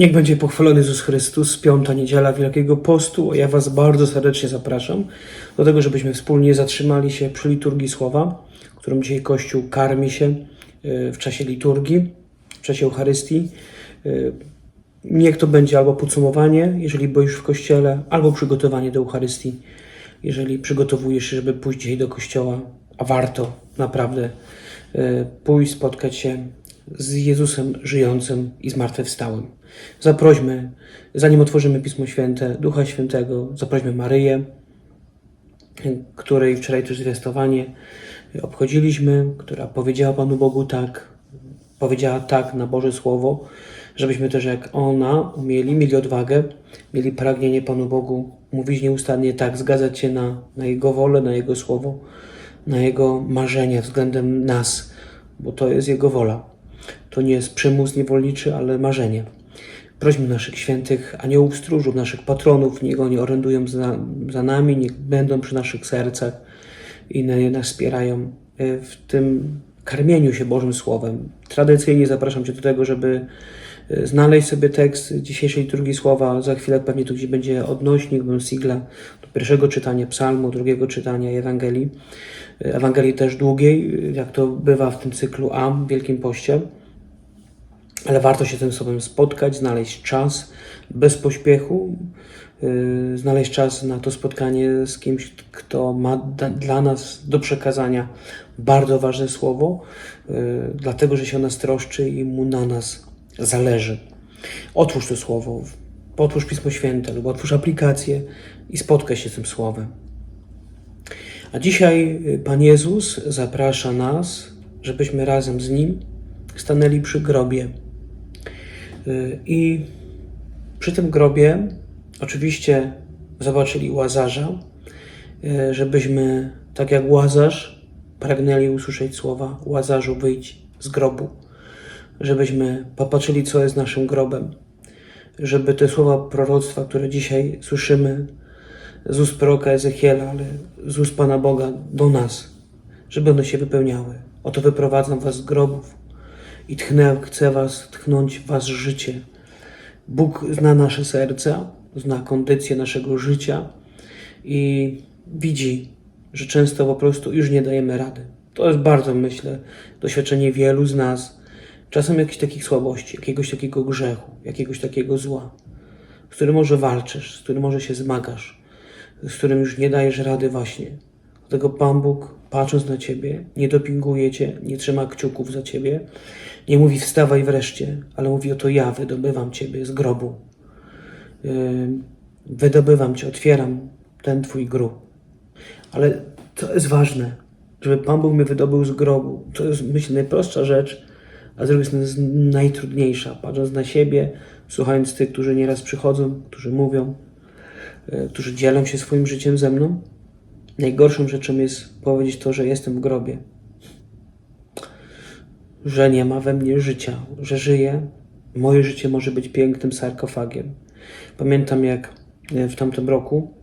Niech będzie pochwalony Jezus Chrystus, piąta niedziela Wielkiego Postu. Ja Was bardzo serdecznie zapraszam do tego, żebyśmy wspólnie zatrzymali się przy liturgii Słowa, którą dzisiaj Kościół karmi się y, w czasie liturgii, w czasie Eucharystii. Y, Niech to będzie albo podsumowanie, jeżeli boisz w Kościele, albo przygotowanie do Eucharystii, jeżeli przygotowujesz się, żeby pójść dzisiaj do Kościoła, a warto naprawdę y, pójść, spotkać się z Jezusem żyjącym i zmartwychwstałym. Zaprośmy, zanim otworzymy Pismo Święte, Ducha Świętego, zaprośmy Maryję, której wczoraj też zwiastowanie obchodziliśmy, która powiedziała Panu Bogu tak, powiedziała tak na Boże Słowo, żebyśmy też jak ona umieli, mieli odwagę, mieli pragnienie Panu Bogu mówić nieustannie tak, zgadzać się na, na Jego wolę, na Jego Słowo, na Jego marzenia względem nas, bo to jest Jego wola. To nie jest przymus niewolniczy, ale marzenie. Prośmy naszych świętych aniołów stróżów, naszych patronów, niech oni orędują za, za nami, niech będą przy naszych sercach i na- nas wspierają e, w tym karmieniu się Bożym Słowem. Tradycyjnie zapraszam Cię do tego, żeby e, znaleźć sobie tekst dzisiejszej liturgii Słowa. Za chwilę pewnie tu gdzieś będzie odnośnik, bym sigla do pierwszego czytania psalmu, drugiego czytania Ewangelii. E, Ewangelii też długiej, e, jak to bywa w tym cyklu A, w Wielkim Poście ale warto się tym sobą spotkać, znaleźć czas bez pośpiechu, znaleźć czas na to spotkanie z kimś, kto ma dla nas do przekazania bardzo ważne słowo, yy, dlatego że się o nas troszczy i mu na nas zależy. Otwórz to słowo, otwórz Pismo Święte lub otwórz aplikację i spotkaj się z tym słowem. A dzisiaj y, Pan Jezus zaprasza nas, żebyśmy razem z Nim stanęli przy grobie. Y, I przy tym grobie oczywiście zobaczyli Łazarza, y, żebyśmy, tak jak Łazarz, pragnęli usłyszeć słowa Łazarzu wyjdź z grobu, żebyśmy popatrzyli, co jest naszym grobem, żeby te słowa proroctwa, które dzisiaj słyszymy z ust proroka Ezechiela, ale z ust Pana Boga do nas, żeby one się wypełniały. Oto wyprowadzam was z grobów i tchnę, chcę was tchnąć w was życie. Bóg zna nasze serca, zna kondycję naszego życia i widzi, że często po prostu już nie dajemy rady. To jest bardzo, myślę, doświadczenie wielu z nas. Czasem jakichś takich słabości, jakiegoś takiego grzechu, jakiegoś takiego zła, z którym może walczysz, z którym może się zmagasz, z którym już nie dajesz rady właśnie. Dlatego Pan Bóg, patrząc na Ciebie, nie dopinguje Cię, nie trzyma kciuków za Ciebie, nie mówi wstawaj wreszcie, ale mówi oto ja wydobywam Ciebie z grobu. Wydobywam Cię, otwieram ten Twój grób. Ale to jest ważne, żeby Pan Bóg mnie wydobył z grobu. To jest, myślę, najprostsza rzecz, a z drugiej strony jest najtrudniejsza. Patrząc na siebie, słuchając tych, którzy nieraz przychodzą, którzy mówią, yy, którzy dzielą się swoim życiem ze mną, Najgorszą rzeczą jest powiedzieć to, że jestem w grobie. Że nie ma we mnie życia, że żyję. Moje życie może być pięknym sarkofagiem. Pamiętam, jak e, w tamtym roku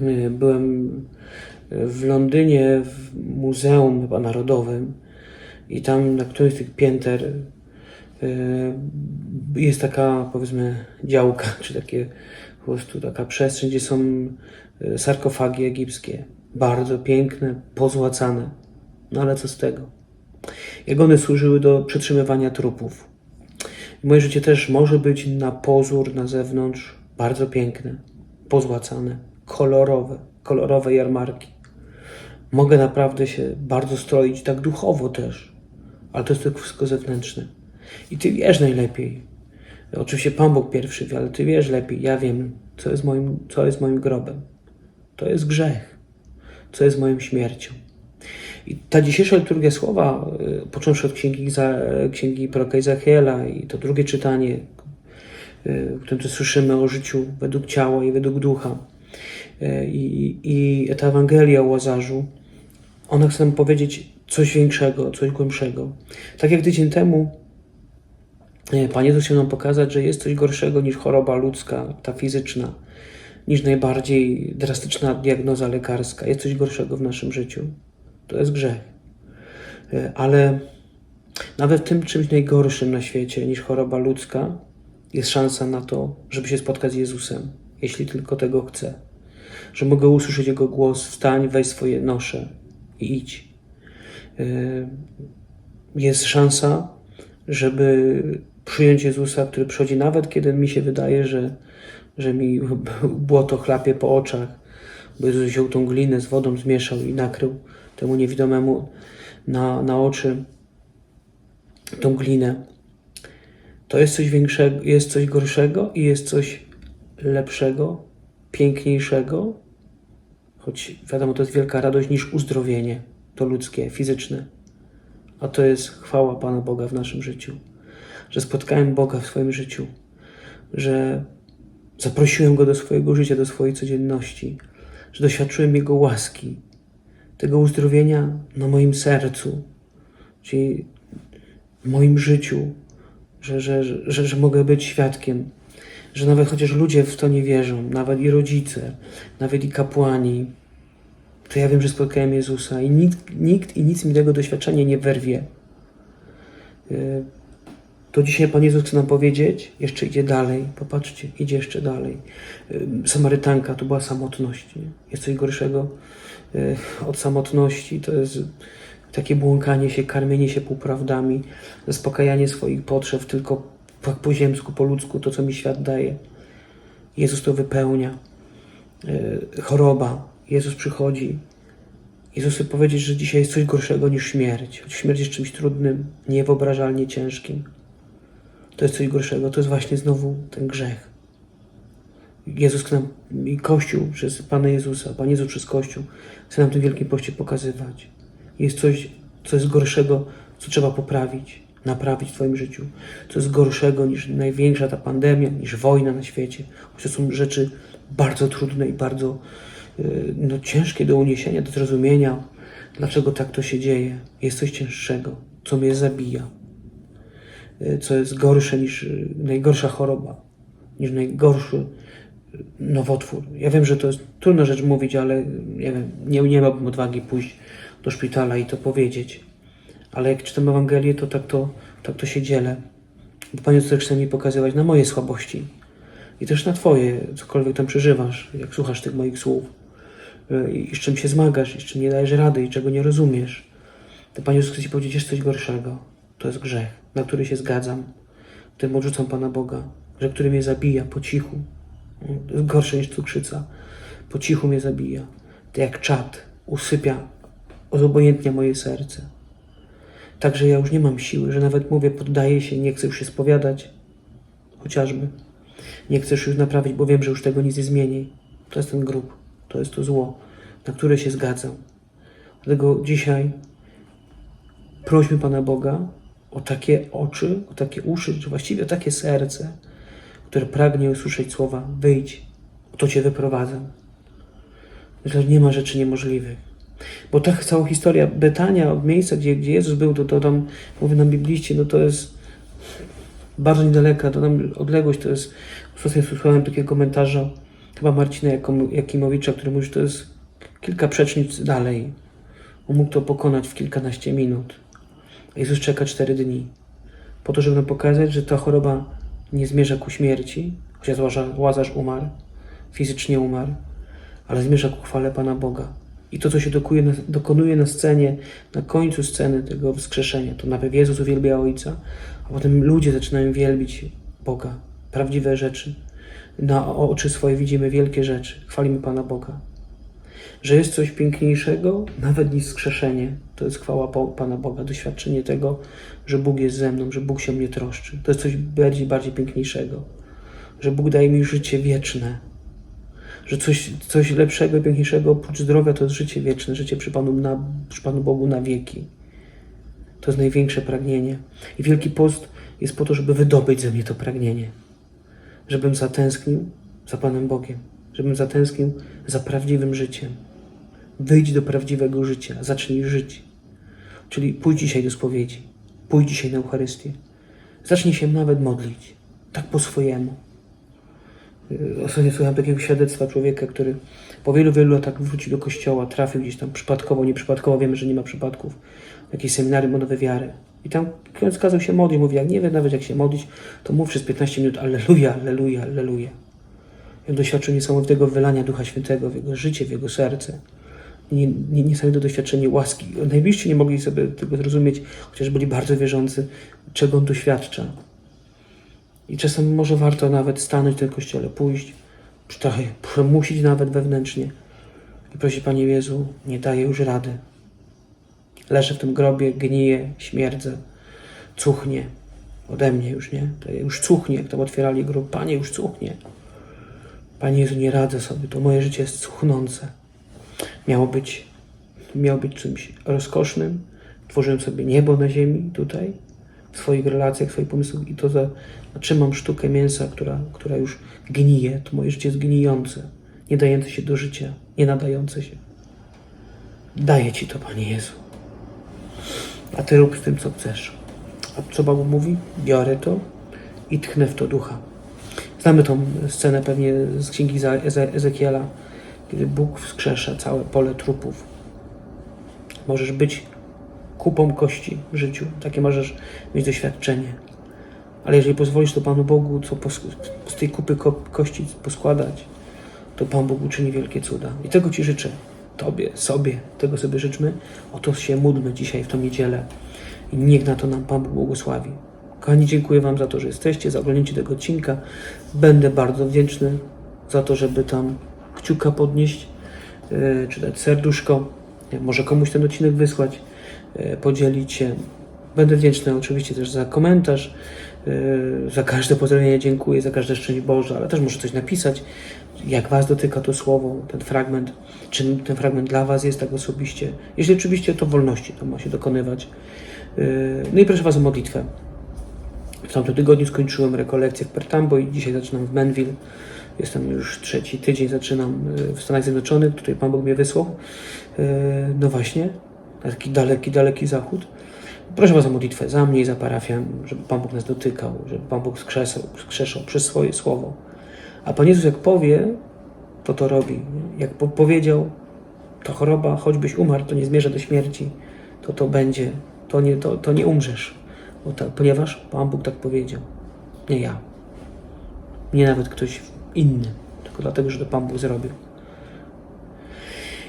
e, byłem w Londynie w Muzeum Narodowym i tam na którymś z tych pięter e, jest taka, powiedzmy, działka, czy takie po prostu taka przestrzeń, gdzie są e, sarkofagi egipskie. Bardzo piękne, pozłacane. No ale co z tego? Jak one służyły do przetrzymywania trupów. Moje życie też może być na pozór, na zewnątrz bardzo piękne, pozłacane, kolorowe, kolorowe jarmarki. Mogę naprawdę się bardzo stroić, tak duchowo też, ale to jest tylko wszystko zewnętrzne. I ty wiesz najlepiej. Oczywiście Pan Bóg pierwszy wie, ale ty wiesz lepiej. Ja wiem, co jest moim, co jest moim grobem. To jest grzech, co jest moją śmiercią. I ta dzisiejsza liturgia słowa, y, począwszy od księgi, księgi proroka Izachiela i to drugie czytanie, y, w którym to słyszymy o życiu według ciała i według ducha, y, i, i ta Ewangelia o Łazarzu, ona chce nam powiedzieć coś większego, coś głębszego. Tak jak tydzień temu Pan Jezus chciał nam pokazać, że jest coś gorszego niż choroba ludzka, ta fizyczna, niż najbardziej drastyczna diagnoza lekarska. Jest coś gorszego w naszym życiu. To jest grzech. E, Ale nawet w tym czymś najgorszym na świecie niż choroba ludzka jest szansa na to, żeby się spotkać z Jezusem, jeśli tylko tego chcę. Że mogę usłyszeć Jego głos, wstań, weź swoje nosze i idź. Yy, Jest szansa, żeby przyjąć Jezusa, który przychodzi nawet kiedy mi się wydaje, że, że mi błoto chlapie po oczach, bo Jezus wziął tą glinę z wodą, zmieszał i nakrył temu niewidomemu na, na oczy tą glinę. To jest coś większego, jest coś gorszego i jest coś lepszego, piękniejszego, choć wiadomo, to jest wielka radość niż uzdrowienie, to ludzkie, fizyczne. A to jest chwała Pana Boga w naszym życiu, że spotkałem Boga w swoim życiu, że zaprosiłem Go do swojego życia, do swojej codzienności, że doświadczyłem Jego łaski, tego uzdrowienia na moim sercu, czyli w moim życiu, że, że, że, że mogę być świadkiem, że nawet chociaż ludzie w to nie wierzą, nawet i rodzice, nawet i kapłani, to ja wiem, że spotkałem Jezusa i nikt, nikt i nic mi tego doświadczenia nie werwie. Y, To dzisiaj Pan Jezus chce nam powiedzieć, jeszcze idzie dalej, popatrzcie, idzie jeszcze dalej. Y, Samarytanka to była samotność. Nie? Jest coś gorszego od samotności, to jest takie błąkanie się, karmienie się półprawdami, zaspokajanie swoich potrzeb tylko po, po ziemsku, po ludzku, to co mi świat daje. Jezus to wypełnia. Y, Choroba, Jezus przychodzi. Jezus chce powiedzieć, że dzisiaj jest coś gorszego niż śmierć. Choć śmierć jest czymś trudnym, niewyobrażalnie ciężkim. To jest coś gorszego. To jest właśnie znowu ten grzech. Jezus nam, i Kościół przez Pana Jezusa, Pan Jezus przez Kościół chce nam tym wielkim poście pokazywać. Jest coś, co jest gorszego, co trzeba poprawić, naprawić w Twoim życiu. Co jest gorszego niż największa ta pandemia, niż wojna na świecie. To są rzeczy bardzo trudne i bardzo y, no, ciężkie do uniesienia, do zrozumienia, dlaczego tak to się dzieje. Jest coś cięższego, co mnie zabija, y, co jest gorsze niż y, najgorsza choroba, niż najgorszy nowotwór. Ja wiem, że to jest trudna rzecz mówić, ale nie, wiem, nie, nie miałbym odwagi pójść do szpitala i to powiedzieć. Ale jak czytam Ewangelię, to tak to, tak to się dzielę. Bo Pan Jezus chce mi pokazywać na moje słabości i też na Twoje, cokolwiek tam przeżywasz, jak słuchasz tych moich słów y, i z czym się zmagasz, i z czym nie dajesz rady, i czego nie rozumiesz. To Pan Jezus chce Ci powiedzieć, jest coś gorszego. To jest grzech, na który się zgadzam, którym odrzucam Pana Boga, że który mnie zabija po cichu. Gorsze niż cukrzyca. Po cichu mnie zabija. To jak czad usypia, odobojętnia moje serce. Także ja już nie mam siły, że nawet mówię, poddaję się, nie chcę już się spowiadać, chociażby. Nie chcesz już naprawić, bo wiem, że już tego nic nie zmieni. To jest ten grób, to jest to zło, na które się zgadzam. Dlatego dzisiaj prośmy Pana Boga o takie oczy, o takie uszy, czy właściwie o takie serce, które pragnie usłyszeć słowa wyjdź, to Cię wyprowadzę. Że nie ma rzeczy niemożliwych. Bo ta cała historia Betania, od miejsca, gdzie, gdzie Jezus był, to, to tam, mówi nam bibliści, no to jest bardzo niedaleka, to nam odległość to jest, ostatnio słuchałem takiego komentarza chyba Marcina Jakimowicza, który mówi, że to jest kilka przecznic dalej. On mógł to pokonać w kilkanaście minut. Jezus czeka cztery dni. Po to, żeby nam pokazać, że ta choroba nie zmierza ku śmierci, chociaż Łazarz, umarł, fizycznie umarł, ale zmierza ku chwale Pana Boga. I to, co się dokonuje na scenie, na końcu sceny tego wskrzeszenia, to najpierw Jezus uwielbia Ojca, a potem ludzie zaczynają wielbić Boga, prawdziwe rzeczy. Na oczy swoje widzimy wielkie rzeczy, chwalimy Pana Boga. Że jest coś piękniejszego, nawet niż wskrzeszenie. To jest chwała Pana Boga, doświadczenie tego, że Bóg jest ze mną, że Bóg się mnie troszczy. To jest coś bardziej, bardziej piękniejszego. Że Bóg daje mi życie wieczne, że coś, coś lepszego i piękniejszego oprócz zdrowia to jest życie wieczne, życie przy Panu, na, przy Panu Bogu na wieki. To jest największe pragnienie. I Wielki Post jest po to, żeby wydobyć ze mnie to pragnienie. Żebym zatęsknił za Panem Bogiem. Żebym zatęsknił za prawdziwym życiem. Wyjdź do prawdziwego życia. Zacznij żyć. Czyli pójdź dzisiaj do spowiedzi. Pójdź dzisiaj na Eucharystię. Zacznij się nawet modlić. Tak po swojemu. Y, Ostatnio słuchałem takiego świadectwa człowieka, który po wielu, wielu latach wrócił do kościoła, trafił gdzieś tam przypadkowo, nieprzypadkowo, wiemy, że nie ma przypadków, jakieś seminarium o nowe wiary. I tam ksiądz kazał się modlić. Mówi, jak nie wie nawet jak się modlić, to mów przez 15 minut Alleluja, Alleluja, Alleluja. I on doświadczył niesamowitego wylania Ducha Świętego w jego życie, w jego serce. Nie, nie, niesamowite doświadczenie łaski. Najbliżsi nie mogli sobie tego zrozumieć, chociaż byli bardzo wierzący, czego on doświadcza. I czasem może warto nawet stanąć w tym kościele, pójść, trochę przemusić nawet wewnętrznie i prosić Panie Jezu, nie daję już rady. Leżę w tym grobie, gniję, śmierdzę, cuchnie. Ode mnie już, nie? To już cuchnie, jak tam otwierali grób. Panie, już cuchnie. Panie Jezu, nie radzę sobie, to moje życie jest cuchnące. Miało być, miało być czymś rozkosznym. Tworzyłem sobie niebo na ziemi tutaj, w swoich relacjach, swoich pomysłach i to za, trzymam sztukę mięsa, która, która już gnije. To moje życie jest gnijące, nie dające się do życia, nie nadające się. Daję Ci to, Panie Jezu. A Ty rób z tym, co chcesz. A co Bóg mówi? Biorę to i tchnę w to ducha. Znamy tą scenę pewnie z księgi Eze- Eze- Ezekiela, kiedy Bóg wskrzesza całe pole trupów. Możesz być kupą kości w życiu. Takie możesz mieć doświadczenie. Ale jeżeli pozwolisz to Panu Bogu, co z tej kupy ko- kości poskładać, to Pan Bóg uczyni wielkie cuda. I tego Ci życzę. Tobie, sobie, tego sobie życzmy. O to się módlmy dzisiaj w tą niedzielę. I niech na to nam Pan Bóg błogosławi. Kochani, dziękuję Wam za to, że jesteście, za oglądnięcie tego odcinka. Będę bardzo wdzięczny za to, żeby tam kciuka podnieść, yy, czy dać serduszko, yy, może komuś ten odcinek wysłać, yy, podzielić się. Będę wdzięczny oczywiście też za komentarz, za każde pozdrowienie dziękuję, za każde szczęść Boże, ale też może coś napisać, jak Was dotyka to słowo, ten fragment, czy ten fragment dla Was jest tak osobiście. Jeśli oczywiście to wolności, to ma się dokonywać. No i proszę Was o modlitwę. W tamtym tygodniu skończyłem rekolekcję w Pertambo i dzisiaj zaczynam w Menville. Jestem już trzeci tydzień, zaczynam y, w Stanach Zjednoczonych, tutaj Pan Bóg mnie wysłał. Y, No właśnie, na taki daleki, daleki zachód. Proszę Was o modlitwę za mnie i za parafię, żeby Pan Bóg nas dotykał, żeby Pan Bóg skrzesał, skrzeszał przez swoje słowo. A Pan Jezus jak powie, to to robi. Jak po powiedział, to choroba, choćbyś umarł, to nie zmierza do śmierci, to to będzie, to nie, to, to nie umrzesz. Tak, ponieważ Pan Bóg tak powiedział. Nie ja. Nie nawet ktoś inny. Tylko dlatego, że to Pan Bóg zrobił.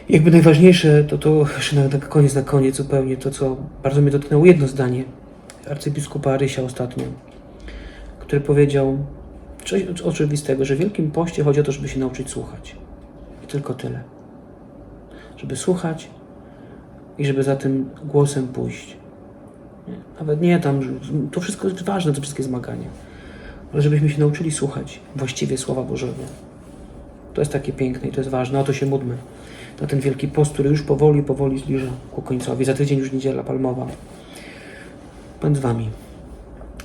Jakby najważniejsze, to to jeszcze na, na koniec, na koniec zupełnie, to co bardzo mnie dotknęło, jedno zdanie arcybiskupa Rysia ostatnio, który powiedział coś oczywistego, że w Wielkim Poście chodzi o to, żeby się nauczyć słuchać. I tylko tyle. Żeby słuchać i żeby za tym głosem pójść. Nawet nie tam, to wszystko jest ważne, te wszystkie zmagania. Ale żebyśmy się nauczyli słuchać właściwie Słowa Bożego. To jest takie piękne i to jest ważne. O to się módlmy. Na ten wielki post, który już powoli, powoli zbliża ku końcowi. Za tydzień już niedziela palmowa. Pan z Wami.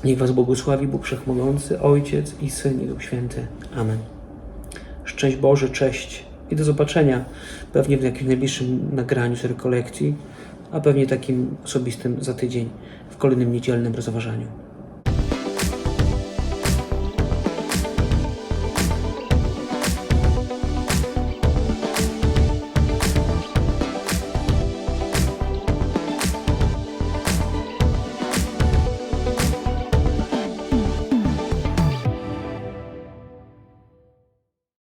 Niech Was błogosławi Bóg Wszechmogący, Ojciec i Syn i Duch Święty. Amen. Szczęść Boże, cześć i do zobaczenia pewnie w jakimś najbliższym nagraniu z rekolekcji, a pewnie takim osobistym za tydzień w kolejnym niedzielnym rozważaniu.